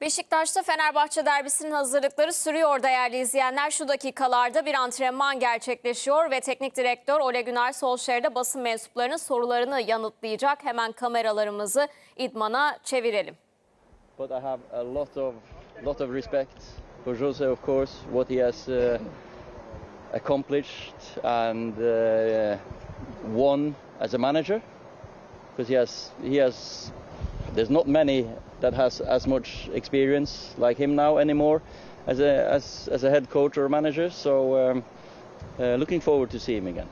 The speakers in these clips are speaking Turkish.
Beşiktaş'ta Fenerbahçe derbisinin hazırlıkları sürüyor değerli izleyenler. Şu dakikalarda bir antrenman gerçekleşiyor ve teknik direktör Ole Günnar Solskjaer basın mensuplarının sorularını yanıtlayacak. Hemen kameralarımızı idmana çevirelim. but I have a lot of lot of respect for Jose, of course, what he has uh, accomplished and uh, won as a manager, because he has he has there's not many that has as much experience like him now anymore as a as as a head coach or manager. So um, uh, looking forward to see him again.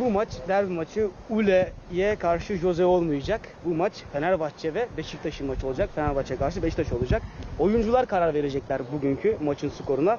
Bu maç derbi maçı Ule'ye karşı Jose olmayacak. Bu maç Fenerbahçe ve Beşiktaş'ın maçı olacak. Fenerbahçe karşı Beşiktaş olacak. Oyuncular karar verecekler bugünkü maçın skoruna.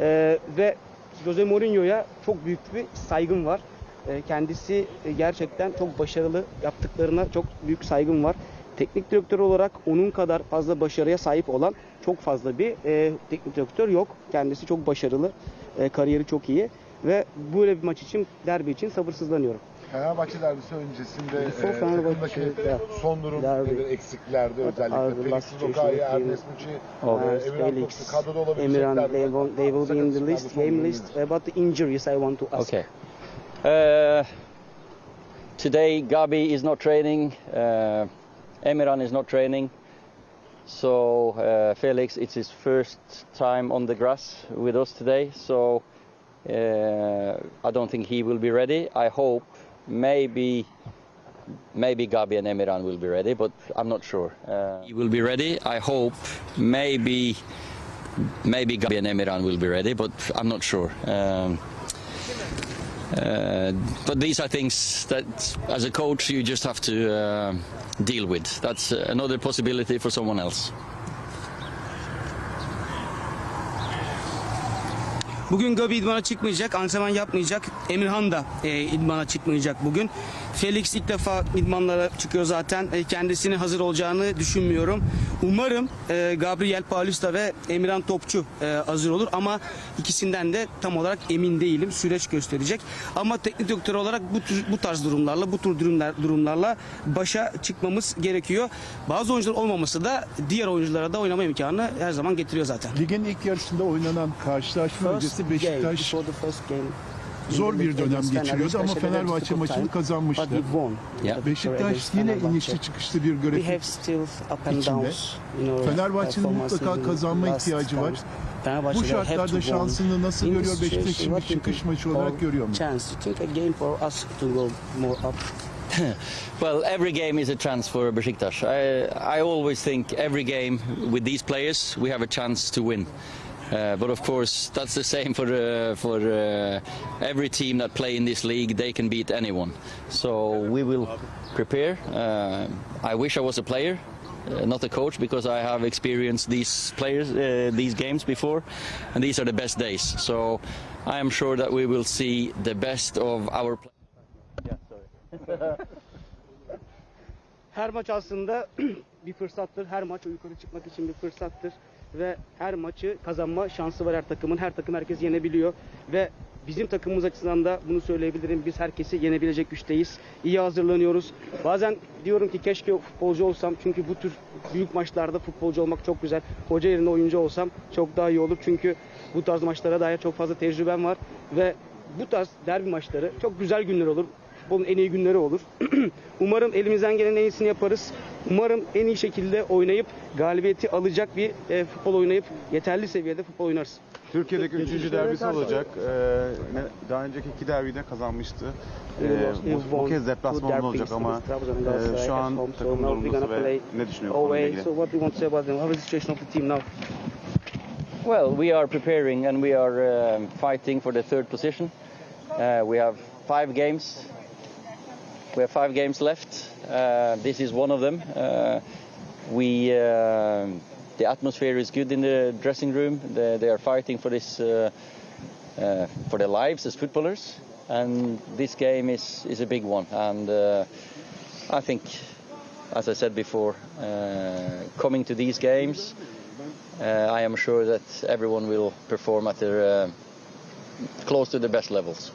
Ee, ve Jose Mourinho'ya çok büyük bir saygım var. Ee, kendisi e, gerçekten çok başarılı yaptıklarına çok büyük saygım var. Teknik direktör olarak onun kadar fazla başarıya sahip olan çok fazla bir e, teknik direktör yok. Kendisi çok başarılı, e, kariyeri çok iyi ve böyle bir maç için, derbi için sabırsızlanıyorum. Fenerbahçe derbisi öncesinde Before e, Fenerbahçe, takımdaki yeah. son durum Derby. nedir? Are özellikle. Felix situation Ernest Muçi, e, Emirhan Topçu kadroda olabilecekler. Emirhan, they, will, they will be in the list, son game list. About the injuries I want to ask. Okay. Uh, today, Gabi is not training. Uh, Emirhan is not training. So uh, Felix, it's his first time on the grass with us today. So uh, I don't think he will be ready. I hope maybe maybe Gabi and Emirhan will be ready, but I'm not sure. Uh, he will be ready. I hope maybe maybe Gabi and Emirhan will be ready, but I'm not sure. Um, uh, but these are things that, as a coach, you just have to uh, deal with. That's another possibility for someone else. Bugün Gabi idmana çıkmayacak, antrenman yapmayacak. Emirhan da e, idmana çıkmayacak bugün. Felix ilk defa idmanlara çıkıyor zaten. E, kendisinin hazır olacağını düşünmüyorum. Umarım e, Gabriel Paulista ve Emirhan Topçu e, hazır olur ama ikisinden de tam olarak emin değilim. Süreç gösterecek. Ama teknik direktör olarak bu tür, bu tarz durumlarla, bu tür durumlar, durumlarla başa çıkmamız gerekiyor. Bazı oyuncular olmaması da diğer oyunculara da oynama imkanı her zaman getiriyor zaten. Ligin ilk yarısında oynanan karşılaşma öncesi Beşiktaş game, zor bir dönem geçiriyordu ama Fenerbahçe, maçını kazanmıştı. Beşiktaş yine inişli çıkışlı bir grafik. içinde. Fenerbahçe'nin mutlaka kazanma ihtiyacı var. Bu şartlarda şansını nasıl görüyor do you çıkış maçı olarak görüyor mu? Well, every game is a chance for Besiktas. I, I always think every game with these players we have a chance to win. Uh, but of course, that's the same for uh, for uh, every team that play in this league. They can beat anyone. So we will prepare. Uh, I wish I was a player, uh, not a coach, because I have experienced these players, uh, these games before, and these are the best days. So I am sure that we will see the best of our. Yeah, sorry. Her maç aslında bir fırsattır. Her maç yukarı çıkmak için bir fırsattır. Ve her maçı kazanma şansı var her takımın. Her takım herkes yenebiliyor. Ve bizim takımımız açısından da bunu söyleyebilirim. Biz herkesi yenebilecek güçteyiz. İyi hazırlanıyoruz. Bazen diyorum ki keşke futbolcu olsam. Çünkü bu tür büyük maçlarda futbolcu olmak çok güzel. Hoca yerine oyuncu olsam çok daha iyi olur. Çünkü bu tarz maçlara dair çok fazla tecrübem var. Ve bu tarz derbi maçları çok güzel günler olur futbolun en iyi günleri olur. Umarım elimizden gelen en iyisini yaparız. Umarım en iyi şekilde oynayıp galibiyeti alacak bir e, futbol oynayıp yeterli seviyede futbol oynarız. Türkiye'deki üçüncü derbisi olacak. Ee, ne- daha önceki iki derbiyi de kazanmıştı. Ee, bu, bu kez deplasmanlı olacak ama e, şu an takım durumunu ve ne düşünüyor bu konuyla ilgili? Well, we are preparing and we are um, fighting for the third position. Uh, we have five games. We have five games left. Uh, this is one of them. Uh, we uh, the atmosphere is good in the dressing room. They, they are fighting for this uh, uh, for their lives as footballers, and this game is is a big one. And uh, I think, as I said before, coming to these games. I am sure that everyone will perform at their close to the best levels.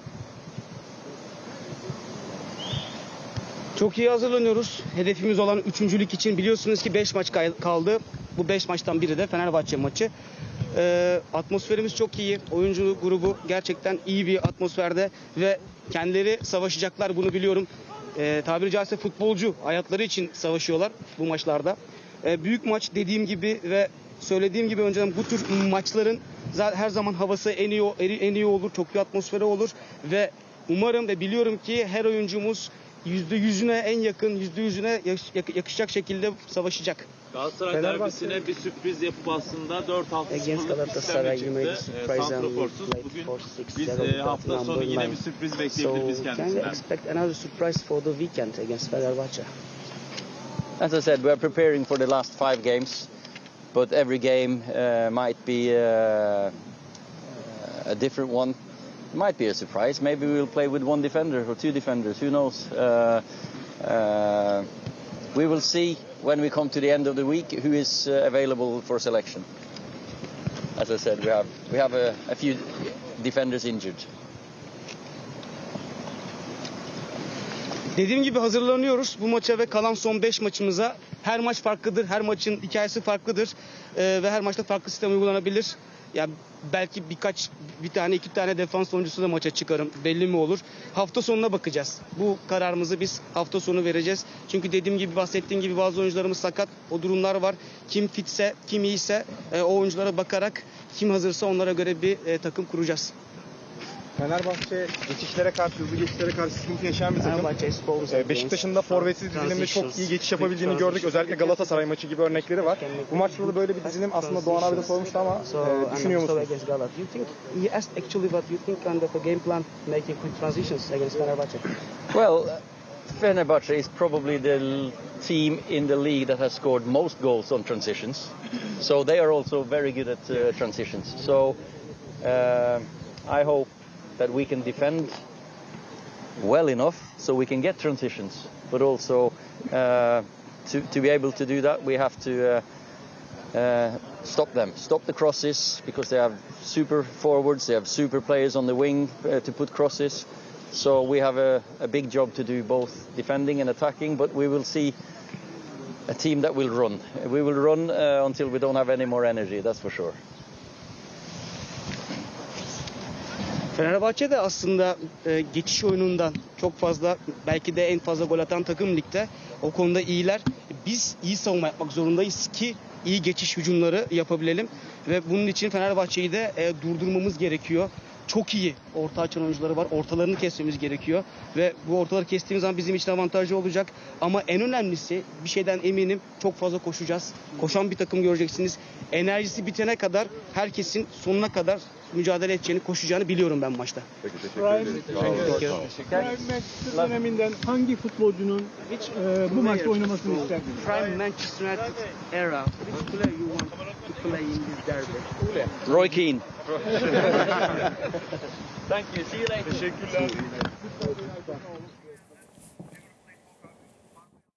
Çok iyi hazırlanıyoruz. Hedefimiz olan üçüncülük için biliyorsunuz ki 5 maç kaldı. Bu 5 maçtan biri de Fenerbahçe maçı. Ee, atmosferimiz çok iyi. Oyuncu grubu gerçekten iyi bir atmosferde ve kendileri savaşacaklar bunu biliyorum. Ee, tabiri caizse futbolcu hayatları için savaşıyorlar bu maçlarda. Ee, büyük maç dediğim gibi ve söylediğim gibi önceden bu tür maçların her zaman havası en iyi en iyi olur, çok iyi atmosferi olur ve umarım ve biliyorum ki her oyuncumuz yüzde yüzüne en yakın yüzde yüzüne yak- yakışacak şekilde savaşacak. Galatasaray Fenerbahçe- derbisine bir sürpriz yapıp aslında 4-6 Against sıfırlık Galatasaray, you made a çıktı. surprise and played Bugün 4-6-0 biz e, hafta sonu number yine nine. bir sürpriz So bekleyebiliriz can you kendisinden. expect another surprise for the weekend against Fenerbahçe? As I said, we are preparing for the last five games, but every game uh, might be uh, a different one. Might be a surprise. Maybe we'll play with one defender or two defenders. Who knows? Uh, uh, we will see when we come to the end of the week who is uh, available for selection. As I said, we have we have a, a few defenders injured. Dediğim gibi hazırlanıyoruz bu maça ve kalan son 5 maçımıza. Her maç farklıdır, her maçın hikayesi farklıdır Ee, ve her maçta farklı sistem uygulanabilir. Ya belki birkaç bir tane iki tane defans oyuncusu da maça çıkarım belli mi olur? Hafta sonuna bakacağız. Bu kararımızı biz hafta sonu vereceğiz. Çünkü dediğim gibi bahsettiğim gibi bazı oyuncularımız sakat. O durumlar var. Kim fitse, kim iyiyse e, o oyunculara bakarak kim hazırsa onlara göre bir e, takım kuracağız. Fenerbahçe geçişlere karşı, hızlı geçişlere karşı sıkıntı yaşayan bir takım. Ee, Beşiktaş'ın da forvetsiz dizilimde çok iyi geçiş yapabildiğini gördük. Özellikle Galatasaray maçı gibi örnekleri var. Bu maçta da böyle bir dizilim aslında Doğan abi de sormuştu ama e, düşünüyor musunuz? he asked actually what you think kind of a game plan making quick transitions against Fenerbahçe? Well, Fenerbahce is probably the team in the league that has scored most goals on transitions. So they are also very good at uh, transitions. So uh, I hope that we can defend well enough so we can get transitions. But also uh, to, to be able to do that, we have to uh, uh, stop them, stop the crosses because they have super forwards, they have super players on the wing uh, to put crosses. So we have a, a big job to do both defending and attacking, but we will see a team that will run. We will run uh, until we don't have any more energy, that's for sure. Fenerbahçe de aslında e, geçiş oyunundan çok fazla belki de en fazla gol atan takım ligde. O konuda iyiler. Biz iyi savunma yapmak zorundayız ki iyi geçiş hücumları yapabilelim. Ve bunun için Fenerbahçe'yi de e, durdurmamız gerekiyor. Çok iyi orta açan oyuncuları var. Ortalarını kesmemiz gerekiyor. Ve bu ortaları kestiğimiz zaman bizim için avantajlı olacak. Ama en önemlisi bir şeyden eminim çok fazla koşacağız. Koşan bir takım göreceksiniz. Enerjisi bitene kadar herkesin sonuna kadar mücadele edeceğini, koşacağını biliyorum ben maçta. Prime Manchester döneminden hangi futbolcunun e, bu maçta oynamasını isterdiniz? Prime Manchester United era. Which player you want to play in this derby? Roy Keane. Thank you. See you later. Teşekkürler.